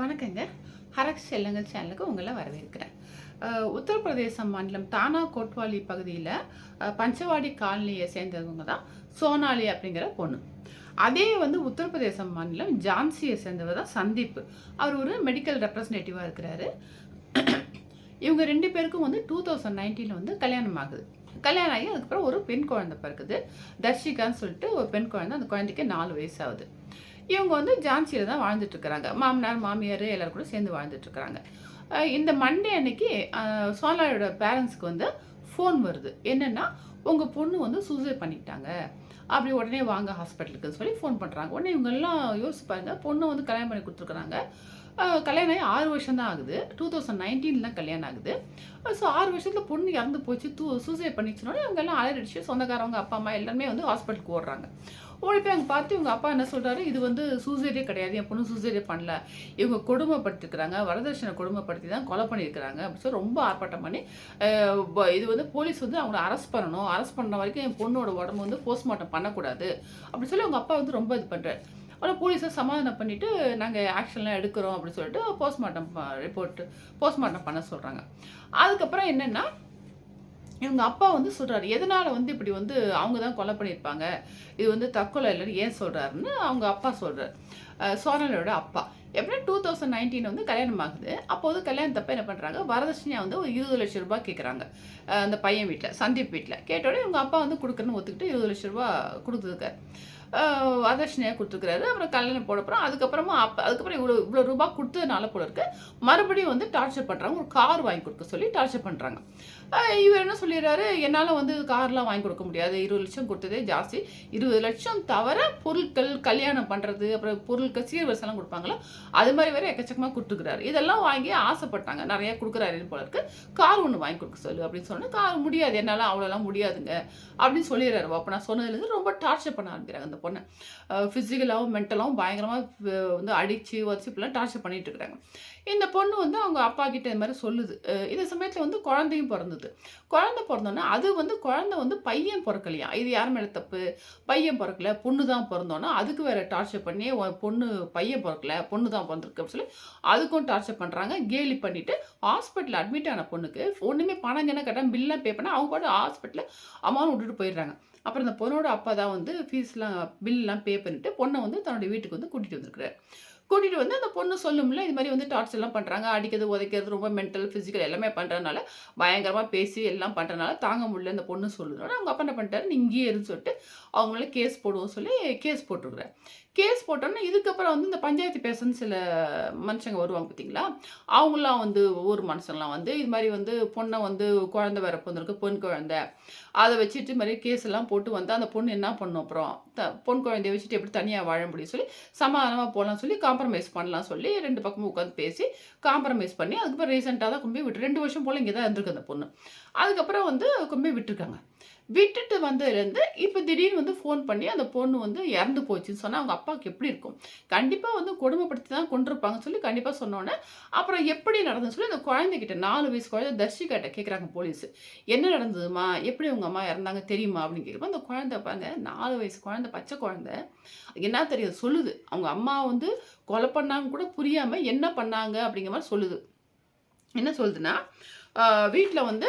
வணக்கங்க. ஹரக் செல்லங்கள் சேனலுக்கு உங்களை வரவேற்கிறேன். உத்தரப்பிரதேச மாநிலம் தானா கோட்வாலி பகுதியில் பஞ்சவாடி காலனியை சேர்ந்தவங்க தான் சோனாலி அப்படிங்கிற பொண்ணு. அதே வந்து உத்தரப்பிரதேசம் மாநிலம் ஜான்சியை சேர்ந்தவர் தான் சந்தீப். அவர் ஒரு மெடிக்கல் ரெப்ரசன்டேட்டிவாக இருக்கிறாரு. இவங்க ரெண்டு பேருக்கும் வந்து டூ தௌசண்ட் நைன்டீனில் வந்து கல்யாணம் ஆகுது. கல்யாணம் ஆகி அதுக்கப்புறம் ஒரு பெண் குழந்தை பிறக்குது. தர்ஷிகான்னு சொல்லிட்டு ஒரு பெண் குழந்தை அந்த குழந்தைக்கு நாலு வயசு ஆகுது. இவங்க வந்து ஜான்சியில் தான் வாழ்ந்துட்டு இருக்கிறாங்க மாமனார் மாமியார் எல்லோரும் கூட சேர்ந்து வாழ்ந்துட்டுருக்குறாங்க. இந்த மண்டே அன்னைக்கு அஹ், பேரண்ட்ஸ்க்கு வந்து ஃபோன் வருது. என்னென்னா உங்கள் பொண்ணு வந்து சூசைட் பண்ணிக்கிட்டாங்க அப்படி உடனே வாங்க ஹாஸ்பிட்டலுக்குன்னு சொல்லி ஃபோன் பண்ணுறாங்க உடனே இவங்கெல்லாம் யோசிச்சு பாருங்கள் பொண்ணு வந்து கல்யாணம் பண்ணி கொடுத்துருக்குறாங்க. கல்யாணம் ஆகி ஆறு வருஷம் தான் ஆகுது. டூ தௌசண்ட் நைன்டீனில் தான் கல்யாணம் ஆகுது. ஸோ ஆறு வருஷத்தில் பொண்ணு இறந்து போச்சு. தூ சூசைட் பண்ணிச்சுனோடனே இவங்கெல்லாம் எல்லாம் சொந்தக்காரவங்க அப்பா அம்மா எல்லாருமே வந்து ஹாஸ்பிட்டலுக்கு ஓடுறாங்க. ஓடி போய் அங்கே பார்த்து இவங்க அப்பா என்ன சொல்கிறாரு இது வந்து சூசைடே கிடையாது. என் பொண்ணு சூசைடே பண்ணல. இவங்க கொடுமைப்படுத்திருக்கிறாங்க. வரதட்சணை கொடுமைப்படுத்தி தான் கொலை பண்ணியிருக்கிறாங்க. அப்படின்னு சொல்லி ரொம்ப ஆர்ப்பாட்டம் பண்ணி ப- இது வந்து போலீஸ் வந்து அவங்கள அரெஸ்ட் பண்ணணும். அரெஸ்ட் பண்ண வரைக்கும் என் பொண்ணோட உடம்பு வந்து போஸ்ட்மார்ட்டம் பண்ணக்கூடாது. அப்படின்னு சொல்லி அவங்க அப்பா வந்து ரொம்ப இது பண்ணுறாரு ஆனால் போலீஸை சமாதானம் பண்ணிட்டு நாங்கள் ஆக்ஷன்லாம் எடுக்கிறோம் அப்படின்னு சொல்லிட்டு போஸ்ட்மார்ட்டம் ரிப்போர்ட் போஸ்ட்மார்ட்டம் பண்ண சொல்கிறாங்க அதுக்கப்புறம் என்னென்னா இவங்க அப்பா வந்து சொல்கிறாரு எதனால் வந்து இப்படி வந்து அவங்க தான் கொலை பண்ணியிருப்பாங்க? இது வந்து தற்கொலை இல்லைன்னு ஏன் சொல்கிறாருன்னு அவங்க அப்பா சொல்கிறார் சோனலோட அப்பா. எப்படின்னா டூ தௌசண்ட் நைன்டீன் வந்து கல்யாணம் ஆகுது. அப்போது கல்யாணத்தப்ப என்ன பண்ணுறாங்க வரதட்சணையாக வந்து ஒரு இருபது லட்ச ரூபா கேட்குறாங்க அந்த பையன் வீட்டில் சந்தீப் வீட்டில் கேட்டோடனே இவங்க அப்பா வந்து கொடுக்குறன்னு ஒத்துக்கிட்டு இருபது லட்ச ரூபா கொடுத்துருக்காரு. வரதட்சணையாக கொடுத்துருக்காரு. அப்புறம் கல்யாணம் போட அப்புறம் அதுக்கப்புறமா அப்போ அதுக்கப்புறம் இவ்வளோ இவ்வளோ ரூபாய் கொடுத்ததுனால போல இருக்கு. மறுபடியும் வந்து டார்ச்சர் பண்ணுறாங்க ஒரு கார் வாங்கி கொடுக்க சொல்லி டார்ச்சர் பண்ணுறாங்க இவர் என்ன சொல்லிடுறாரு? என்னால் வந்து கார்லாம் வாங்கி கொடுக்க முடியாது. இருபது லட்சம் கொடுத்ததே ஜாஸ்தி. இருபது லட்சம் தவிர பொருட்கள் கல்யாணம் பண்ணுறது அப்புறம் பொருட்கள் சீர்வரிசெல்லாம் கொடுப்பாங்களோ அது மாதிரி வேறு எக்கச்சக்கமாக கொடுத்துக்கிறாரு. இதெல்லாம் வாங்கி ஆசைப்பட்டாங்க. நிறையா கொடுக்குறாரு போல இருக்கு. கார் ஒன்று வாங்கி கொடுக்க சொல்லு அப்படின்னு சொன்னால் கார் முடியாது. என்னால் அவ்வளோலாம் முடியாதுங்க. அப்படின்னு சொல்லிடுறாரு. அப்போ நான் சொன்னதுலேருந்து ரொம்ப டார்ச்சர் பண்ண ஆரம்பிக்கிறாங்க அந்த பொண்ணை. ஃபிசிக்கலாகவும் மென்டலாகவும் பயங்கரமாக வந்து அடித்து வச்சு இப்படிலாம் டார்ச்சர் பண்ணிகிட்டு இருக்கிறாங்க. இந்த பொண்ணு வந்து அவங்க அப்பா கிட்ட இந்த மாதிரி சொல்லுது. இந்த சமயத்தில் வந்து குழந்தையும் பிறந்தது. குழந்தை பிறந்தோன்னா அது வந்து குழந்தை வந்து பையன் பிறக்கலையா? இது யார் மேலே தப்பு? பையன் பிறக்கல பொண்ணு தான் பிறந்தோன்னா அதுக்கு வேறு டார்ச்சர் பண்ணி பொண்ணு பையன் பிறக்கல பொண்ணு தான் பிறந்திருக்கு அப்படின்னு சொல்லி அதுக்கும் டார்ச்சர் பண்ணுறாங்க கேலி பண்ணிவிட்டு ஹாஸ்பிட்டல் அட்மிட் ஆன பொண்ணுக்கு ஒன்றுமே பணம் என்ன கேட்டால் பில்லாம் பே பண்ணால் அவங்க பாட்டு ஹாஸ்பிட்டலில் அம்மாவும் விட்டுட்டு போயிடுறாங்க. அப்புறம் இந்த பொண்ணோட அப்பா தான் வந்து ஃபீஸ்லாம் பில்லாம் பே பண்ணிட்டு பொண்ணை வந்து தன்னுடைய வீட்டுக்கு வந்து கூட்டிகிட்டு வந்திருக்கிறார். கூட்டிகிட்டு வந்து அந்த பொண்ணு சொல்லும்ல இது மாதிரி வந்து டார்ச்சர்லாம் பண்ணுறாங்க அடிக்கிறது உதைக்கிறது ரொம்ப மென்டல் ஃபிசிக்கல் எல்லாமே பண்ணுறதுனால பயங்கரமாக பேசி எல்லாம் பண்ணுறதுனால தாங்க முடியல அந்த பொண்ணு சொல்லுறதுனால அவங்க அப்பா என்ன பண்ணிட்டாரு இங்கேயே இருந்து சொல்லிட்டு அவங்கள கேஸ் போடுவோம் சொல்லி கேஸ் போட்டிருக்கிறேன் கேஸ் போட்டோன்னா இதுக்கப்புறம் வந்து இந்த பஞ்சாயத்து பேசன்னு சில மனுஷங்க வருவாங்க பார்த்தீங்களா அவங்களாம் வந்து ஒவ்வொரு மனுஷங்களாம் வந்து இது மாதிரி வந்து பொண்ணை வந்து குழந்தை வேற பிறந்திருக்கு பொன் குழந்தை. அதை வச்சுட்டு மாதிரி கேஸ் எல்லாம் போட்டு வந்து அந்த பொண்ணு என்ன பண்ணும் அப்புறம்? த பொன் குழந்தைய வச்சுட்டு எப்படி தனியாக வாழ முடியும் சொல்லி சமாதானமாக போகலாம் சொல்லி காம்ப்ரமைஸ் பண்ணலாம் சொல்லி ரெண்டு பக்கமும் உட்காந்து பேசி காம்ப்ரமைஸ் பண்ணி அதுக்கப்புறம் ரீசெண்டாக தான் கும்பி விட்டு ரெண்டு வருஷம் போல் இங்கே தான் இருந்திருக்கு அந்த பொண்ணு. அதுக்கப்புறம் வந்து கும்பி விட்டுருக்காங்க. விட்டுட்டு வந்ததுலேருந்து இப்போ திடீர்னு வந்து ஃபோன் பண்ணி அந்த பொண்ணு வந்து இறந்து போச்சுன்னு சொன்னால் அவங்க அப்பாவுக்கு எப்படி இருக்கும்? கண்டிப்பாக வந்து கொடுமைப்படுத்தி தான் கொண்டிருப்பாங்கன்னு சொல்லி கண்டிப்பாக சொன்னோன்னே அப்புறம் எப்படி நடந்துன்னு சொல்லி அந்த குழந்தைகிட்ட நாலு வயசு குழந்தை தர்ஷிகிட்ட கேட்குறாங்க போலீஸ் என்ன நடந்ததுமா? எப்படி உங்கள் அம்மா இறந்தாங்க தெரியுமா? அப்படின்னு கேட்குறப்ப அந்த குழந்தை பாருங்க நாலு வயசு குழந்தை பச்சை குழந்தை. என்ன தெரியும் சொல்லுது. அவங்க அம்மா வந்து கொலை பண்ணாங்க கூட புரியாமல் என்ன பண்ணாங்க அப்படிங்கிற மாதிரி சொல்லுது. என்ன சொல்லுதுன்னா வீட்டில் வந்து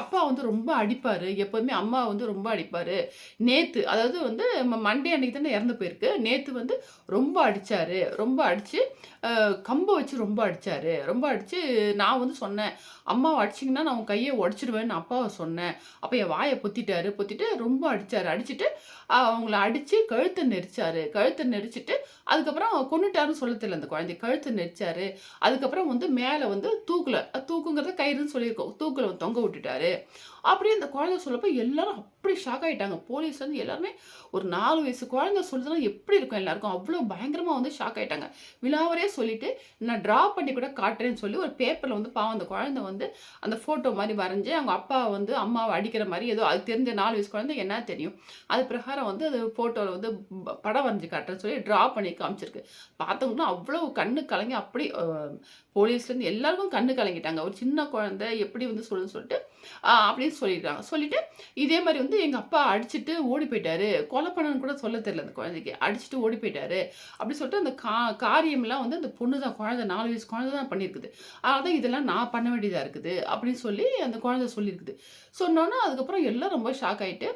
அப்பா வந்து ரொம்ப அடிப்பார். எப்போதுமே அம்மா வந்து ரொம்ப அடிப்பார். நேற்று அதாவது வந்து மண்டே அன்னைக்கு தானே இறந்து போயிருக்கு. நேற்று வந்து ரொம்ப அடித்தார் ரொம்ப அடித்து கம்பை வச்சு ரொம்ப அடித்தார் ரொம்ப அடித்து நான் வந்து சொன்னேன் அம்மாவை அடிச்சிங்கன்னா நான் உன் கையை உடச்சிடுவேன்னு அப்பாவை சொன்னேன். அப்போ என் வாயை பொத்திட்டாரு. பொத்திட்டு ரொம்ப அடித்தார் அடிச்சுட்டு அவங்கள அடித்து கழுத்தை நெரிச்சார். கழுத்தை நெரிச்சிட்டு அதுக்கப்புறம் கொண்டுட்டாருன்னு சொல்ல தெரியல அந்த குழந்தை. கழுத்தை நெரிச்சாரு. அதுக்கப்புறம் வந்து மேலே வந்து தூக்கில். தூக்குங்கிறத கயிறுன்னு சொல்லியிருக்கோம் தூக்கில் தொங்க விட்டுட்டாரு. அப்படியே அந்த குழந்தை சொல்லப்போ எல்லாரும் அப்படி ஷாக் ஆகிட்டாங்க போலீஸ் வந்து எல்லாருமே ஒரு நாலு வயசு குழந்தை சொல்லுதுன்னா எப்படி இருக்கும் எல்லாருக்கும்? அவ்வளோ பயங்கரமாக வந்து ஷாக் ஆகிட்டாங்க விழாவரே சொல்லிட்டு நான் ட்ரா பண்ணி கூட காட்டுறேன்னு சொல்லி ஒரு பேப்பரில் வந்து பாவம் அந்த குழந்தை வந்து அந்த ஃபோட்டோ மாதிரி வரைஞ்சி அவங்க அப்பா வந்து அம்மாவை அடிக்கிற மாதிரி ஏதோ அது தெரிஞ்ச நாலு வயசு குழந்தை என்ன தெரியும்? அது பிரகாரம் வந்து அது ஃபோட்டோவில் வந்து படம் வரைஞ்சி காட்டுறேன்னு சொல்லி ட்ரா பண்ணி காமிச்சிருக்கு. பார்த்தவங்கன்னா அவ்வளோ கண்ணு கலங்கி அப்படி போலீஸ்லேருந்து எல்லாருக்கும் கண்ணு கலங்கிட்டாங்க. ஒரு சின்ன குழந்தை எப்படி வந்து சொல்லுன்னு சொல்லிட்டு அப்படின்னு சொல்லிடுறாங்க. சொல்லிட்டு இதே மாதிரி வந்து எங்கள் அப்பா அடிச்சுட்டு ஓடி போயிட்டாரு. கொலை பண்ணணும்னு கூட சொல்ல தெரியல அந்த குழந்தைக்கு. அடிச்சுட்டு ஓடி போயிட்டாரு. அப்படி சொல்லிட்டு அந்த கா காரியம்லாம் வந்து அந்த பொண்ணு தான் குழந்தை நாலு வயசு குழந்தை தான் பண்ணியிருக்குது. அதனால தான் இதெல்லாம் நான் பண்ண வேண்டியதாக இருக்குது. அப்படின்னு சொல்லி அந்த குழந்தை சொல்லியிருக்குது. சொன்னோன்னா அதுக்கப்புறம் எல்லாம் ரொம்ப ஷாக் ஆகிட்டு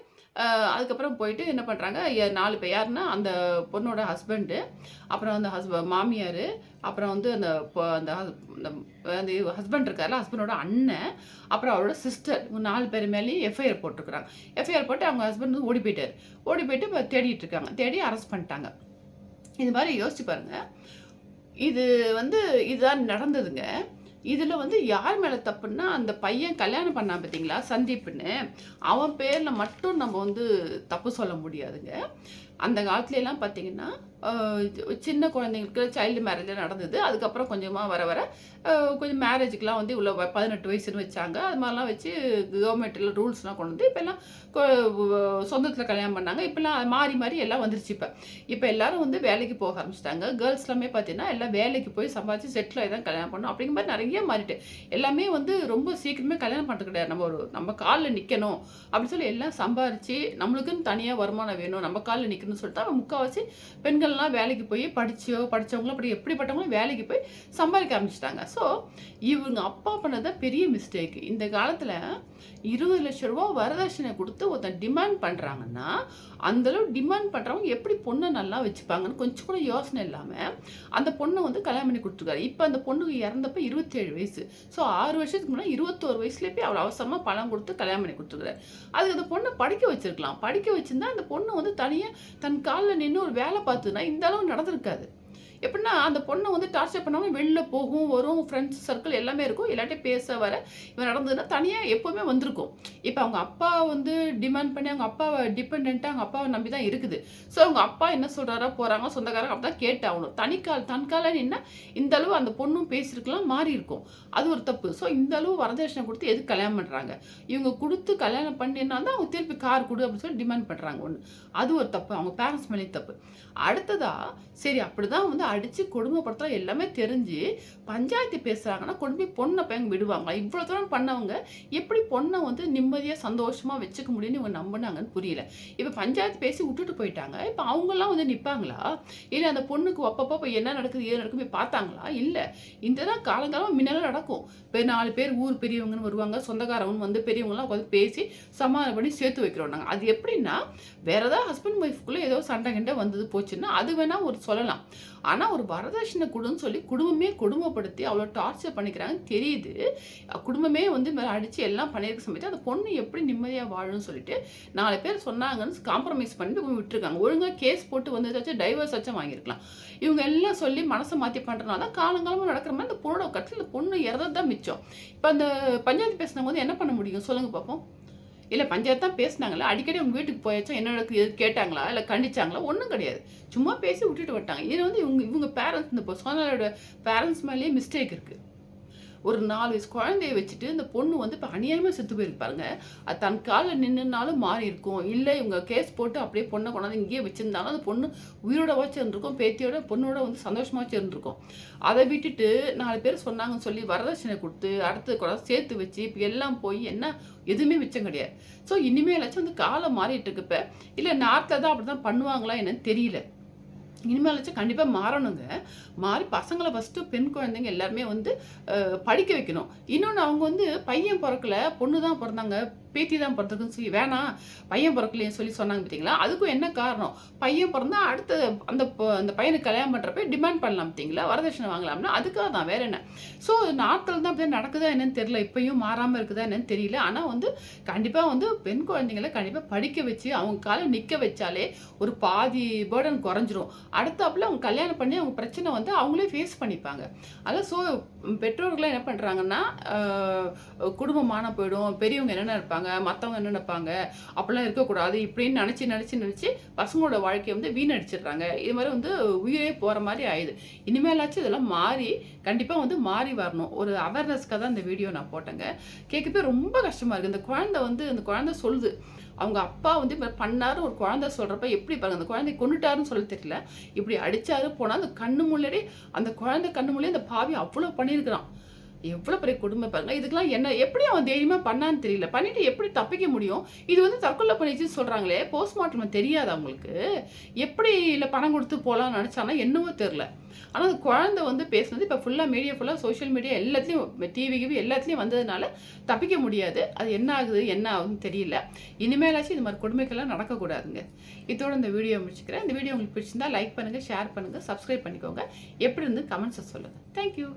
அதுக்கப்புறம் போயிட்டு என்ன பண்ணுறாங்க நாலு பேர் யாருன்னா, அந்த பொண்ணோட ஹஸ்பண்டு, அப்புறம் அந்த ஹஸ்ப மாமியார் அப்புறம் வந்து அந்த அந்த அந்த ஹஸ்பண்ட் இருக்கார்ல, ஹஸ்பண்டோட அண்ணன், அப்புறம் அவரோட சிஸ்டர். நாலு பேர் மேலேயும் எஃப்ஐஆர் போட்டுருக்காங்க. எஃப்ஐஆர் போட்டு அவங்க ஹஸ்பண்ட் வந்து ஓடி போயிட்டார் ஓடி போயிட்டு இப்போ தேடிட்டு இருக்காங்க. தேடி அரெஸ்ட் பண்ணிட்டாங்க. இது மாதிரி யோசிச்சு பாருங்கள் இது வந்து இதுதான் நடந்ததுங்க. இதில் வந்து யார் மேலே தப்புன்னா, அந்த பையன் கல்யாணம் பண்ணான் பார்த்தீங்களா, சந்தீப்புன்னு அவன் பேரில் மட்டும் நம்ம வந்து தப்பு சொல்ல முடியாதுங்க. அந்த காலத்துலலாம் பார்த்தீங்கன்னா, சின்ன குழந்தைங்களுக்கு சைல்டு மேரேஜ் நடந்தது. அதுக்கப்புறம் கொஞ்சமாக வர வர கொஞ்சம் மேரேஜுக்குலாம் வந்து இவ்வளோ 18 வயசுன்னு வச்சாங்க. அது மாதிரிலாம் வச்சு கவர்மெண்ட்டில் ரூல்ஸ்லாம் கொண்டு வந்து இப்போல்லாம் கொ கல்யாணம் பண்ணாங்க. இப்போல்லாம் மாறி மாறி எல்லாம் வந்துருச்சு இப்போ இப்போ எல்லாரும் வந்து வேலைக்கு போக ஆரம்பிச்சிட்டாங்க கேர்ள்ஸ் எல்லாமே பார்த்தீங்கன்னா, எல்லாம் வேலைக்கு போய் சம்பாதிச்சு செட்டில் ஆகி தான் கல்யாணம் பண்ணணும். அப்படிங்கிற மாதிரி நிறைய மாறிட்டு. எல்லாமே வந்து ரொம்ப சீக்கிரமே கல்யாணம் பண்ணுறது கிடையாது. நம்ம ஒரு நம்ம காலில் நிற்கணும் அப்படின்னு சொல்லி எல்லாம் சம்பாரித்து நம்மளுக்குன்னு தனியாக வருமானம் வேணும். நம்ம காலில் நிற்கணும்னு சொல்லிட்டு அவன் பெண்கள் பெண்கள்லாம் வேலைக்கு போய் படிச்சோ படித்தவங்களும் அப்படி எப்படிப்பட்டவங்களும் வேலைக்கு போய் சம்பாதிக்க ஆரம்பிச்சிட்டாங்க ஸோ இவங்க அப்பா பண்ணதை பெரிய மிஸ்டேக். இந்த காலத்தில் இருபது லட்ச ரூபா வரதட்சணை கொடுத்து ஒருத்தன் டிமாண்ட் பண்ணுறாங்கன்னா அந்த அளவு டிமாண்ட் பண்ணுறவங்க எப்படி பொண்ணை நல்லா வச்சுப்பாங்கன்னு கொஞ்சம் கூட யோசனை இல்லாமல் அந்த பொண்ணை வந்து கல்யாணம் பண்ணி கொடுத்துருக்காரு இப்போ அந்த பொண்ணுக்கு இறந்தப்ப 27 வயசு. ஸோ ஆறு வருஷத்துக்கு முன்னாடி இருபத்தோரு வயசுலேயே போய் அவ்வளோ அவசரமாக பணம் கொடுத்து கல்யாணம் பண்ணி கொடுத்துருக்காரு அதுக்கு அந்த பொண்ணை படிக்க வச்சிருக்கலாம். படிக்க வச்சிருந்தா அந்த பொண்ணு வந்து தனியாக தன் கால்ல நின்று ஒரு வேலை பார்த்துன்னா இந்த அளவு நடந்திருக்காது. எப்படின்னா, அந்த பொண்ணை வந்து டார்ச்சர் பண்ணாமல் வெளில போகும், வரும், ஃப்ரெண்ட்ஸ் சர்க்கிள் எல்லாமே இருக்கும். எல்லாட்டையும் பேச வர இவன் நடந்ததுன்னா, தனியாக எப்போவுமே வந்திருக்கும். இப்போ அவங்க அப்பா வந்து டிமாண்ட் பண்ணி அவங்க அப்பாவை டிபெண்ட்டாக அவங்க அப்பாவை நம்பி தான் இருக்குது. ஸோ அவங்க அப்பா என்ன சொல்கிறாரோ போகிறாங்க சொந்தக்காரங்க அப்படி தான் கேட்டாகணும். தனிக்கால் தன்கால என்ன நின்னா, இந்த அளவு அந்த பொண்ணும் பேசியிருக்கலாம், மாறியிருக்கும். அது ஒரு தப்பு. ஸோ இந்த அளவு வரதட்சணை கொடுத்து எதுக்கு கல்யாணம் பண்ணுறாங்க இவங்க கொடுத்து கல்யாணம் பண்ணினா தான் அவங்க திருப்பி கார் கொடு அப்படின்னு சொல்லி டிமாண்ட் பண்ணுறாங்க ஒன்று அது ஒரு தப்பு. அவங்க பேரண்ட்ஸ் மேலே தப்பு. அடுத்ததா, சரி அப்படிதான் வந்து அடித்து கொடுமைப்படுத்துறா எல்லாமே தெரிஞ்சு, பஞ்சாயத்து பேசுகிறாங்கன்னா கொண்டு போய் பொண்ணை பையங்க விடுவாங்க விடுவாங்களா? இவ்வளோ தூரம் பண்ணவங்க, எப்படி பொண்ணை வந்து நிம்மதியாக சந்தோஷமாக வச்சுக்க முடியும்னு இவங்க நம்புனாங்கன்னு புரியல. இப்போ பஞ்சாயத்து பேசி விட்டுட்டு போயிட்டாங்க. இப்போ அவங்கெல்லாம் வந்து நிற்பாங்களா இல்லை அந்த பொண்ணுக்கு அப்பப்போ இப்போ என்ன நடக்குது, ஏது நடக்குதுன்னு போய் பார்த்தாங்களா? இல்லை இந்த தான் காலங்காலமாக முன்னலாம் நடக்கும். இப்போ நாலு பேர் ஊர் பெரியவங்கன்னு வருவாங்க. சொந்தக்காரவங்கன்னு வந்து பெரியவங்களாம் உட்காந்து பேசி சமாதானம் பண்ணி சேர்த்து வைக்கிறோம் நாங்கள் அது எப்படின்னா, வேறு ஏதாவது ஹஸ்பண்ட் ஒய்ஃப்குள்ளே ஏதோ சண்டை கிண்டை வந்தது போச்சுன்னா, அது வேணால் ஒரு சொல்லலாம். ஆனால் ஒரு வரதட்சணை கொடுன்னு சொல்லி குடும்பமே கொடுமைப்படுத்தி அவ்வளோ டார்ச்சர் பண்ணிக்கிறாங்கன்னு தெரியுது. குடும்பமே வந்து அடித்து எல்லாம் பண்ணியிருக்க சமயத்தில் அந்த பொண்ணு எப்படி நிம்மதியாக வாழும்னு சொல்லிட்டு நாலு பேர் சொன்னாங்கன்னு காம்ப்ரமைஸ் பண்ணி இவங்க விட்டுருக்காங்க. ஒழுங்காக கேஸ் போட்டு வந்து டைவர்ஸ் ஆச்சும் வாங்கியிருக்கலாம். இவங்க எல்லாம் சொல்லி மனசை மாற்றி பண்ணுறதுனால தான் காலங்காலமாக நடக்கிற மாதிரி அந்த பொண்ணோட கடைசில பொண்ணு இறந்தது தான் மிச்சம். இப்போ அந்த பஞ்சாயத்து பேசினவங்க வந்து என்ன பண்ண முடியும்? சொல்லுங்கள் பார்ப்போம். இல்லை பஞ்சாயத்து தான் பேசுனாங்கல்ல, அடிக்கடி அவங்க வீட்டுக்கு போயாச்சும் என்ன எது கேட்டாங்களா? இல்லை கண்டிச்சாங்களா? ஒன்றும் கிடையாது. சும்மா பேசி விட்டுட்டு வட்டாங்க இதில் வந்து இவங்க இவங்க பேரண்ட்ஸ் இந்த சோனாலோட பேரண்ட்ஸ் மேலேயே மிஸ்டேக் இருக்குது ஒரு நாலு வயசு குழந்தைய வச்சுட்டு, இந்த பொண்ணு வந்து இப்போ அநியாயமாக செத்து போயிருப்பாருங்க அது தன் காலில் நின்றுனாலும் மாறி மாறியிருக்கும். இல்லை இவங்க கேஸ் போட்டு அப்படியே பொண்ணை கொண்டாந்து இங்கேயே வச்சிருந்தாலும், அந்த பொண்ணு உயிரோடவாச்சும் இருந்திருக்கும். பேத்தியோட பொண்ணோட வந்து சந்தோஷமாக இருந்திருக்கும். அதை விட்டுட்டு நாலு பேர் சொன்னாங்கன்னு சொல்லி வரதட்சணை கொடுத்து அடுத்த குழந்தை சேர்த்து வச்சு, இப்போ எல்லாம் போய் என்ன எதுவுமே மிச்சம் கிடையாது. ஸோ இனிமேலாச்சும் வந்து காலம் மாறிட்டு இருக்கு இப்ப. இல்ல நார்த்ல தான் அப்படிதான் பண்ணுவாங்களா என்னன்னு தெரியல. இனிமேலாச்சும் கண்டிப்பாக மாறணுங்க. மாறி பசங்களை ஃபஸ்ட்டு பெண் குழந்தைங்க எல்லாருமே வந்து படிக்க வைக்கணும். இன்னொன்று அவங்க வந்து பையன் பிறக்கல பொண்ணு தான் பிறந்தாங்க பேத்தி தான் பிறந்ததுன்னு சொல்லி வேணாம், பையன் பொறக்கலையேன்னு சொல்லி சொன்னாங்க பார்த்தீங்களா? அதுக்கும் என்ன காரணம்? பையன் பிறந்தா அடுத்த அந்த அந்த பையனுக்கு கல்யாணம் பண்ணுறப்ப டிமாண்ட் பண்ணலாம் பார்த்தீங்களா? வரதட்சணை வாங்கலாம்னா, அதுக்காக தான் வேற என்ன? ஸோ நார்த்ல தான் அப்படியே நடக்குதா என்னன்னு தெரியல. இப்பயும் மாறாமல் இருக்குதா என்னன்னு தெரியல. ஆனால் வந்து கண்டிப்பாக வந்து பெண் குழந்தைங்கள கண்டிப்பாக படிக்க வச்சு, அவங்க காலை நிற்க வச்சாலே ஒரு பாதி பேர்டன் குறைஞ்சிரும். அடுத்தாப்புல அவங்க கல்யாணம் பண்ணி அவங்க பிரச்சனை வந்து அவங்களே ஃபேஸ் பண்ணிப்பாங்க. அதான் ஸோ பெற்றோர்கள்லாம் என்ன பண்ணுறாங்கன்னா குடும்பமான போயிடும். பெரியவங்க என்னென்ன இருப்பாங்க நினைப்பாங்க? மற்றவங்க என்ன நினைப்பாங்க? அப்படிலாம் இருக்கக்கூடாது. இப்படின்னு நினச்சி நினச்சி நினச்சி பசங்களோட வாழ்க்கையை வந்து வீணடிச்சிடுறாங்க. இது மாதிரி வந்து உயிரே போகிற மாதிரி ஆயிடுது. இனிமேலாச்சும் இதெல்லாம் மாறி, கண்டிப்பாக வந்து மாறி வரணும். ஒரு அவேர்னஸ்க்காக தான் இந்த வீடியோ நான் போட்டேங்க. கேட்கவே ரொம்ப கஷ்டமாக இருக்குது இந்த குழந்தை வந்து அந்த குழந்தை சொல்லுது. அவங்க அப்பா வந்து இப்போ பண்ணாரு ஒரு குழந்தை சொல்கிறப்ப எப்படி பாருங்க, அந்த குழந்தைய கொண்டுட்டாருன்னு சொல்ல தெரியல. இப்படி அடித்தாரு போனால் அந்த கண்ணு முன்னாடி அந்த குழந்தை கண்ணு முன்னாடி அந்த பாவி அவ்வளோ பண்ணியிருக்கிறான். எவ்வளோ பெரிய கொடுமை பாருங்க. இதுக்கெல்லாம் என்ன எப்படி அவன் தைரியமாக பண்ணான்னு தெரியல. பண்ணிட்டு எப்படி தப்பிக்க முடியும்? இது வந்து தற்கொலை பண்ணிச்சுன்னு சொல்கிறாங்களே போஸ்ட்மார்ட்டம் தெரியாது அவங்களுக்கு எப்படி இல்லை பணம் கொடுத்து போகலாம்னு நினச்சானா என்னவோ தெரில ஆனால் அந்த குழந்தை வந்து பேசுனது இப்போ ஃபுல்லாக மீடியா ஃபுல்லாக சோஷியல் மீடியா எல்லாத்துலேயும் டிவி கிவி எல்லாத்துலேயும் வந்ததுனால தப்பிக்க முடியாது. அது என்ன ஆகுது என்ன ஆகுதுன்னு தெரியல. இனிமேலாச்சும் இது மாதிரி கொடுமைகள்லாம் நடக்கக்கூடாதுங்க. இதோட இந்த வீடியோ முடிச்சுக்கிறேன். இந்த வீடியோ உங்களுக்கு பிடிச்சிருந்தா லைக் பண்ணுங்கள் ஷேர் பண்ணுங்கள் சப்ஸ்கிரைப் பண்ணிக்கோங்க. எப்படி இருந்து கமெண்ட்ஸை சொல்லுங்கள் தேங்க்யூ